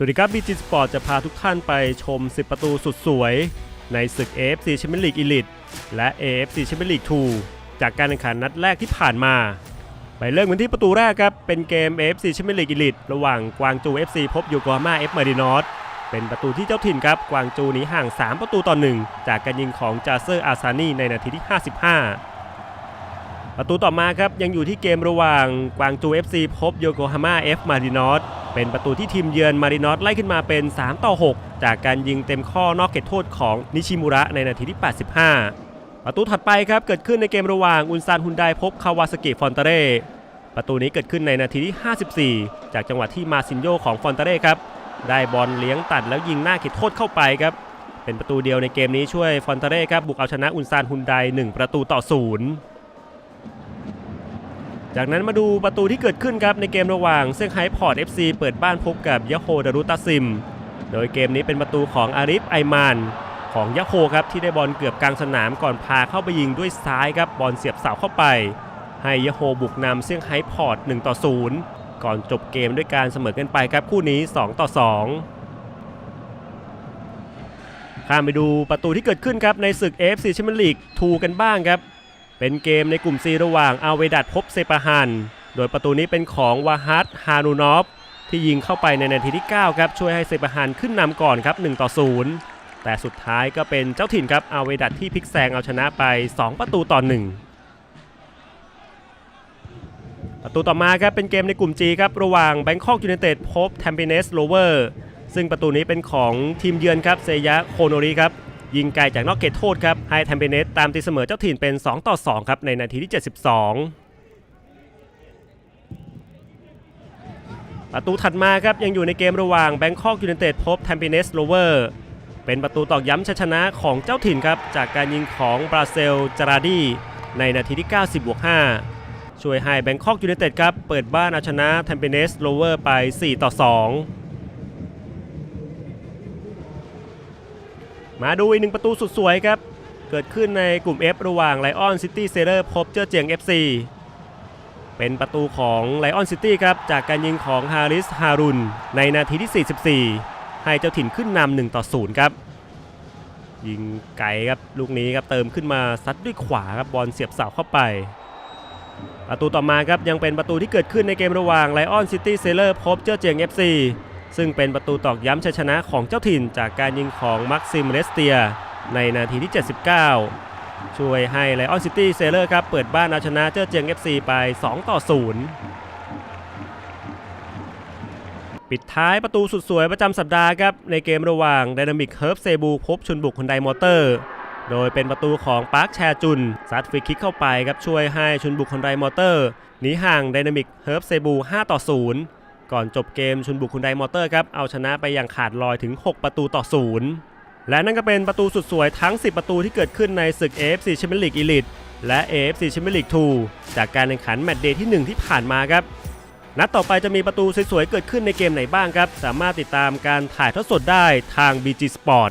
สวัสดีครับ BG Sport จะพาทุกท่านไปชม 10 ประตูสุดสวย ในศึก AFC Champions League Elite และ AFC Champions League 2 จากการแข่งขันนัดแรกที่ผ่านมา ไปเริ่มกันที่ประตูแรกครับ เป็นเกม AFC Champions League Elite ระหว่างกวางจู FC พบโยโกฮาม่า F Marinos เป็นประตูที่เจ้าถิ่นครับ กวางจูหนีห่าง 3 ประตูต่อ 1 จากการยิงของจาเซอร์อาซานีในนาทีที่ 55 ประตูต่อมาครับยังอยู่ที่เกมระหว่างกวางจู FC พบโยโกฮาม่า F Marinos เป็นประตูที่ทีมเยือนมารินอสไล่ขึ้นมาเป็น 3 ต่อ 6 จากการยิงเต็มข้อนอกเขตโทษของนิชิมุระในนาทีที่ 85 ประตูถัดไปครับเกิดขึ้นในเกมระหว่างอุนซานฮุนไดพบคาวาสกิฟอนเตเร่ประตูนี้เกิดขึ้นในนาทีที่ 54 จากจังหวะที่มาซินโยของฟอนเตเร่ครับได้บอลเลี้ยงตัดแล้วยิงหน้าเขตโทษเข้าไปครับเป็นประตูเดียวในเกมนี้ช่วยฟอนเตเร่ครับบุกเอาชนะอุนซานฮุนได1ประตูต่อศูนย์ จากนั้นมาดูประตูที่เกิดขึ้นครับในเกมระหว่างเซี่ยงไฮ้พอร์ต FC เปิดบ้านพบกับยะโฮดารุตาซิม โดยเกมนี้เป็นประตูของอาริฟไอมานของยะโฮครับที่ได้บอลเกือบกลางสนามก่อนพาเข้าไปยิงด้วยซ้ายครับบอลเสียบเสาเข้าไป ให้ยะโฮบุกนำเซี่ยงไฮ้พอร์ต1ต่อ0ก่อนจบเกมด้วยการเสมอกันไปครับคู่นี้ 2 ต่อ 2ข้ามไปดูประตูที่เกิดขึ้นครับในศึก AFC Champions League 2กันบ้างครับ เป็นเกมในกลุ่ม C ระหว่างอาเวดัดพบเซปาฮัน โดยประตูนี้เป็นของวาฮัตฮานูนอฟที่ยิงเข้าไปในนาทีที่ 9 ครับช่วยให้เซปาฮันขึ้นนำก่อนครับ1ต่อ0แต่สุดท้ายก็เป็นเจ้าถิ่นครับอาเวดัดที่พลิกแซงเอาชนะไป 2 ประตูต่อ 1 ประตูต่อมาครับเป็นเกมในกลุ่ม G ครับระหว่างแบงคอกยู n นเต็ดพบแทมเปเนสโลเวอร์ซึ่งประตูนี้เป็นของทีมเยือนครับเซยะโคโนริครับ ยิงไกลจากนอกเขตโทษครับให้แทมเปเนสตามตีเสมอเจ้าถิ่นเป็น 2 ต่อ 2 ครับในนาทีที่ 72 ประตูถัดมาครับยังอยู่ในเกมระหว่างแบงคอกยู n นเต็ดพบแทมเปเนสโลเวอร์เป็นประตูตอกย้ำชัยชนะของเจ้าถิ่นครับจากการยิงของบราเซลจาราดีในนาทีที่ 90บวก5ช่วยให้แบงคอกยู n นเต็ดครับเปิดบ้านเอาชนะแทมเปเนสโลเวอร์ไป 4 ต่อ 2 มาดูอีกหนึ่งประตูสุดสวยครับ เกิดขึ้นในกลุ่ม F ระหว่างไลออนซิตี้เซเลอร์พบเจ้าเจียง FC เป็นประตูของไลออนซิตี้ครับ จากการยิงของฮาริสฮารุนในนาทีที่ 44 ให้เจ้าถิ่นขึ้นนำ1ต่อ0ครับ ยิงไกลครับลูกนี้ครับเติมขึ้นมาซัดด้วยขวาครับบอลเสียบเสาเข้าไปประตูต่อมาครับยังเป็นประตูที่เกิดขึ้นในเกมระหว่างไลออนซิตี้เซเลอร์พบเจ้าเจียง FC ซึ่งเป็นประตูตอกย้ำชัยชนะของเจ้าถิ่นจากการยิงของมักซิมเรสเตีย ในนาทีที่ 79 ช่วยให้ไลออนซิตี้เซเลอร์ครับเปิดบ้านเอาชนะเจ้าเจียง FC ไป 2 ต่อ 0 ปิดท้ายประตูสุดสวยประจำสัปดาห์ครับ ในเกมระหว่าง Dynamic h e r b เซบูพบชุนบุกคนไดมอเตอร์ โดยเป็นประตูของปาร์คแชจุนซัดฟรีคิกเข้าไปครับช่วยให้ชุนบุกคนไดมอเตอร์หนีห่าง Dynamic h e r b เซบู 5 ต่อ 0 ก่อนจบเกมชุนบุกคุณไดมอเตอร์ครับเอาชนะไปอย่างขาดลอยถึง 6 ประตูต่อ0และนั่นก็เป็นประตูสุดสวยทั้ง 10 ประตูที่เกิดขึ้นในศึก AFC Champions League Elite และ AFC Champions League 2 จากการแข่งขันแมตช์เดย์ที่ 1 ที่ผ่านมาครับ นัดต่อไปจะมีประตูสวยๆ เกิดขึ้นในเกมไหนบ้างครับ สามารถติดตามการถ่ายทอดสดได้ทาง BG Sport